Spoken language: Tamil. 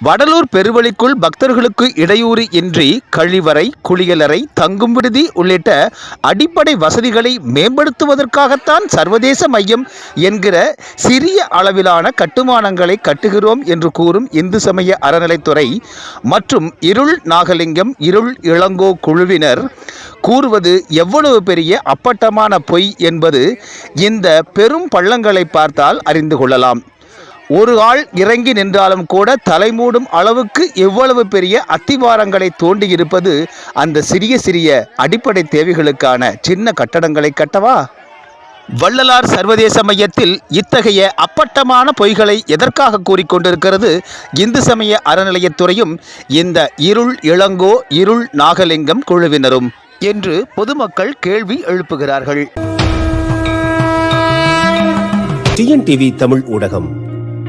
வடலூர் பெருவழிக்குள் பக்தர்களுக்கு இடையூறு இன்றி கழிவறை குளியலறை தங்கும் விடுதி உள்ளிட்ட அடிப்படை வசதிகளை மேம்படுத்துவதற்காகத்தான் சர்வதேச மையம் என்கிற சிறிய அளவிலான கட்டுமானங்களை கட்டுகிறோம் என்று கூறும் இந்து சமய அறநிலைத்துறை மற்றும் இருள் நாகலிங்கம் இருள் இளங்கோ குழுவினர் கூறுவது எவ்வளவு பெரிய அப்பட்டமான பொய் என்பது இந்த பெரும் பள்ளங்களை பார்த்தால் அறிந்து கொள்ளலாம். ஒரு ஆள் இறங்கி நின்றாலும் கூட தலைமூடும் அளவுக்கு எவ்வளவு பெரிய அத்திவாரங்களை தோண்டியிருப்பது அந்த சிறிய சிறிய அடிப்படை தேவைகளுக்கான சின்ன கட்டடங்களை கட்டவா? வள்ளலார் சர்வதேச மையத்தில் இத்தகைய அப்பட்டமான பொய்களை எதற்காக கூறிக்கொண்டிருக்கிறது? இந்து சமய அறநிலையத்துறையும் இந்த இருள் இளங்கோ இருள் நாகலிங்கம் குழுவினரும் என்று பொதுமக்கள் கேள்வி எழுப்புகிறார்கள். டிஎன்டிவி தமிழ் ஊடகம்